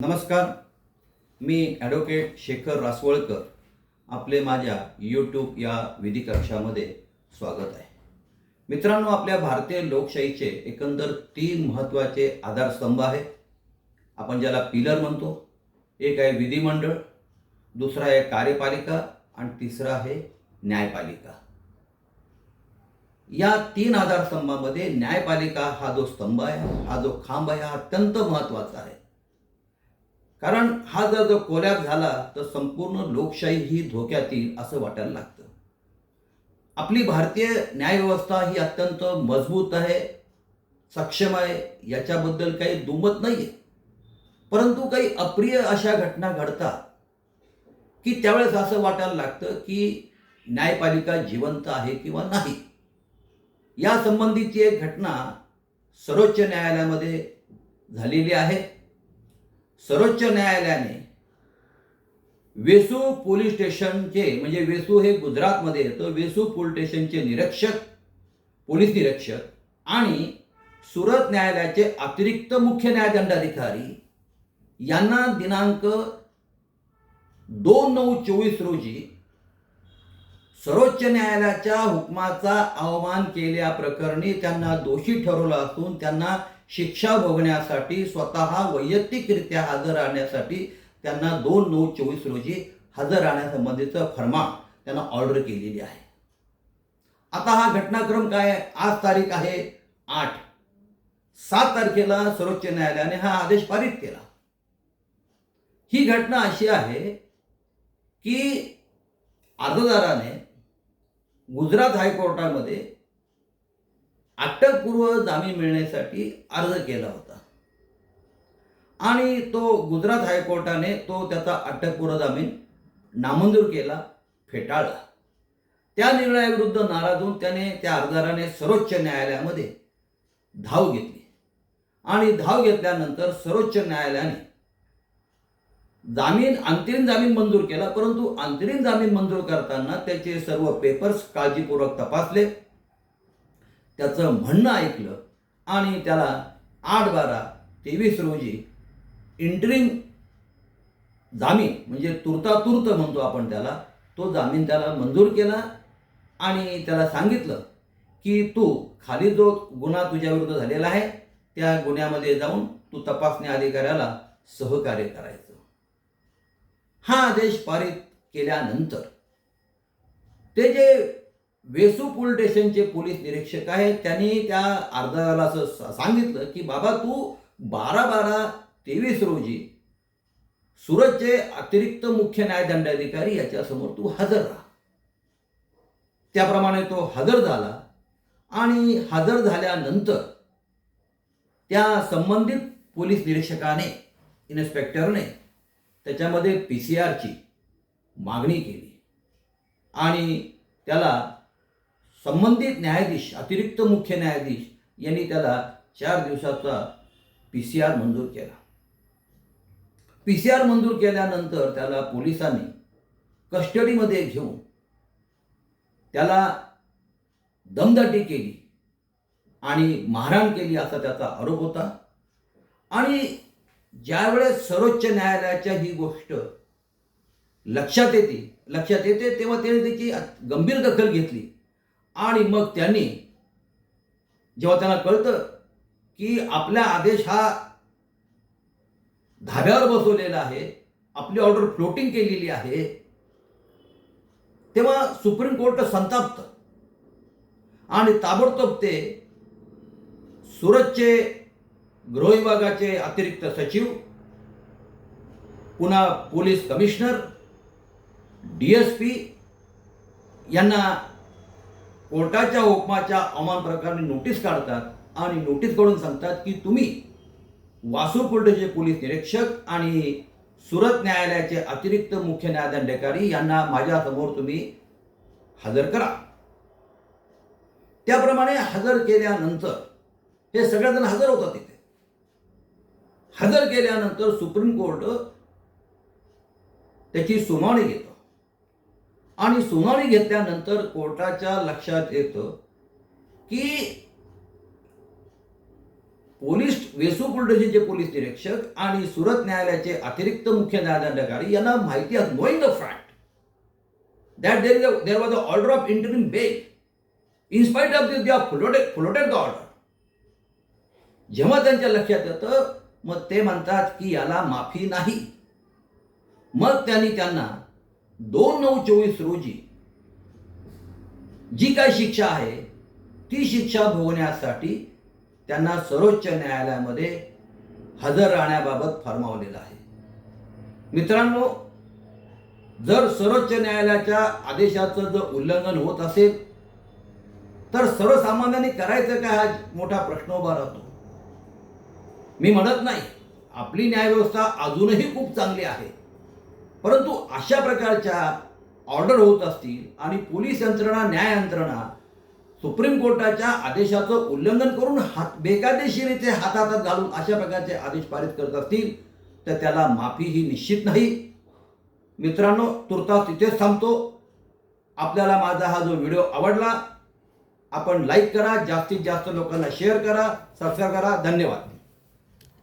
नमस्कार. मी ॲडव्होकेट शेखर रासवळकर. आपले माझ्या यूट्यूब या विधी कक्षामध्ये स्वागत आहे. मित्रांनो आपल्या भारतीय लोकशाहीचे एकंदर तीन महत्त्वाचे आधारस्तंभ आहेत. आपण ज्याला पिलर म्हणतो एक आहे विधिमंडळ दुसरा आहे कार्यपालिका आणि तिसरा आहे न्यायपालिका. या तीन आधारस्तंभामध्ये न्यायपालिका हा जो स्तंभ आहे हा जो खांब आहे हा अत्यंत महत्त्वाचा आहे. कारण हा जर जर कोलॅप झाला तर संपूर्ण लोकशाही ही धोक्यात येईल असं वाटायला लागतं. आपली भारतीय न्यायव्यवस्था ही अत्यंत मजबूत आहे सक्षम आहे याच्याबद्दल काही दुमत नाही आहे परंतु काही अप्रिय अशा घटना घडतात की त्यावेळेस असं वाटायला लागतं की न्यायपालिका जिवंत आहे किंवा नाही. या संबंधीची एक घटना सर्वोच्च न्यायालयामध्ये झालेली आहे. सर्वोच्च न्यायालयाने वेसू पोलीस स्टेशनचे म्हणजे वेसू हे गुजरातमध्ये येतं वेसू पोलीस स्टेशनचे निरीक्षक पोलीस निरीक्षक आणि सुरत न्यायालयाचे अतिरिक्त मुख्य न्यायदंडाधिकारी यांना दिनांक दोन नऊ चोवीस रोजी सर्वोच्च न्यायालयाच्या हुकमाचा अवमान केल्याप्रकरणी त्यांना दोषी ठरवलं असून त्यांना शिक्षा भोगण्यासाठी स्वतः वैयक्तिकरित्या हजर राहण्यासाठी त्यांना दोन नऊ चोवीस रोजी हजर राहण्यासंबंधीचं फरमान त्यांना ऑर्डर केलेली आहे. आता हा घटनाक्रम काय? आहे? आज तारीख आहे आठ. सात तारखेला सर्वोच्च न्यायालयाने हा आदेश पारित केला. ही घटना अशी आहे की अर्जदाराने गुजरात हायकोर्टामध्ये अटकपूर्व जामीन मिळण्यासाठी अर्ज केला होता. आणि तो गुजरात हायकोर्टाने तो त्याचा अटकपूर्व जामीन नामंजूर केला फेटाळला. त्या निर्णयाविरुद्ध नाराज होऊन त्याने त्या अर्जदाराने सर्वोच्च न्यायालयामध्ये धाव घेतली. आणि धाव घेतल्यानंतर सर्वोच्च न्यायालयाने जामीन अंतरिम जामीन मंजूर केला परंतु अंतरिम जामीन मंजूर करताना त्याचे सर्व पेपर्स काळजीपूर्वक तपासले. त्याचं म्हणणं ऐकलं आणि त्याला आठ बारा तेवीस रोजी इंटरिम जामीन म्हणजे तुर्तातुर्त म्हणतो आपण त्याला तो जामीन त्याला मंजूर केला आणि त्याला सांगितलं की तू खाली जो गुन्हा तुझ्याविरुद्ध झालेला आहे त्या गुन्ह्यामध्ये जाऊन तू तपासणी अधिकाऱ्याला सहकार्य करायचं. हा आदेश पारित केल्यानंतर ते जे वेसू पोलीस स्टेशनचे पोलीस निरीक्षक आहेत. त्यांनी त्या अर्जाला असं सांगितलं की बाबा तू बारा बारा तेवीस रोजी सुरतचे अतिरिक्त मुख्य न्यायदंडाधिकारी याच्यासमोर तू हजर राहा. त्याप्रमाणे तो हजर झाला आणि हजर झाल्यानंतर त्या संबंधित पोलीस निरीक्षकाने इन्स्पेक्टरने त्याच्यामध्ये पी सी आरची मागणी केली आणि त्याला संबंधित न्यायाधीश अतिरिक्त मुख्य न्यायाधीश यांनी त्याला चार दिवसाचा पी सी आर मंजूर केला. पी सी आर मंजूर केल्यानंतर त्याला पोलिसांनी कस्टडीमध्ये घेऊन त्याला दमदाटी केली आणि मारहाण केली असा त्याचा आरोप होता. आणि ज्यावेळेस सर्वोच्च न्यायालयाच्या ही गोष्ट लक्षात येते लक्षात येते तेव्हा त्याने त्याची गंभीर दखल घेतली. आणि मग त्यांनी जेव्हा त्यांना कळतं की आपला आदेश हा धाब्यावर बसवलेला आहे आपली ऑर्डर फ्लोटिंग केलेली आहे तेव्हा सुप्रीम कोर्ट संतापतं. आणि ताबडतोब ते सुरतचे गृह विभागाचे अतिरिक्त सचिव पुन्हा police commissioner D S P यांना कोर्टाच्या हुकमाच्या अवमान प्रकारे नोटीस काढतात आणि नोटीस काढून सांगतात की तुम्ही वासू कोर्टाचे पोलीस निरीक्षक आणि सुरत न्यायालयाचे अतिरिक्त मुख्य न्यायदंडाधिकारी यांना माझ्यासमोर तुम्ही हजर करा. त्याप्रमाणे हजर केल्यानंतर हे सगळेजण हजर होतात तिथे हजर केल्यानंतर सुप्रीम कोर्ट त्याची सुनावणी घेतो. आणि सुनावणी घेतल्यानंतर कोर्टाच्या लक्षात येतं की पोलीस वेसू पोलीस पोलीस निरीक्षक आणि सुरत न्यायालयाचे अतिरिक्त मुख्य न्यायदंडाधिकारी यांना माहिती आहे. Knowing the fact that there is there was a order of interim interim in spite of spite of the order जेव्हा त्यांच्या लक्षात येतं मग ते म्हणतात की याला माफी नाही. मग त्यांनी त्यांना दोन नऊ चोवीस रोजी जी काय शिक्षा आहे ती शिक्षा भोगण्यासाठी त्यांना सर्वोच्च न्यायालयामध्ये हजर राहण्याबाबत फरमावलेलं आहे. मित्रांनो जर सर्वोच्च न्यायालयाच्या आदेशाचं जर उल्लंघन होत असेल तर सर्वसामान्यांनी करायचं काय हा मोठा प्रश्न उभा राहतो. मी म्हणत नाही आपली न्यायव्यवस्था अजूनही खूप चांगली आहे. परंतु अशा प्रकारच्या ऑर्डर होत असतील आणि पोलीस यंत्रणा न्याय यंत्रणा सुप्रीम कोर्टाच्या आदेशाचं उल्लंघन करून हात बेकायदेशीरित्या हातात घालून अशा प्रकारचे आदेश पारित करत असतील तर त्याला माफी ही निश्चित नाही. मित्रांनो तुर्तास तिथेच थांबतो. आपल्याला माझा हा जो व्हिडिओ आवडला आपण लाईक करा जास्तीत जास्त लोकांना शेअर करा सबस्क्राईब करा. धन्यवाद.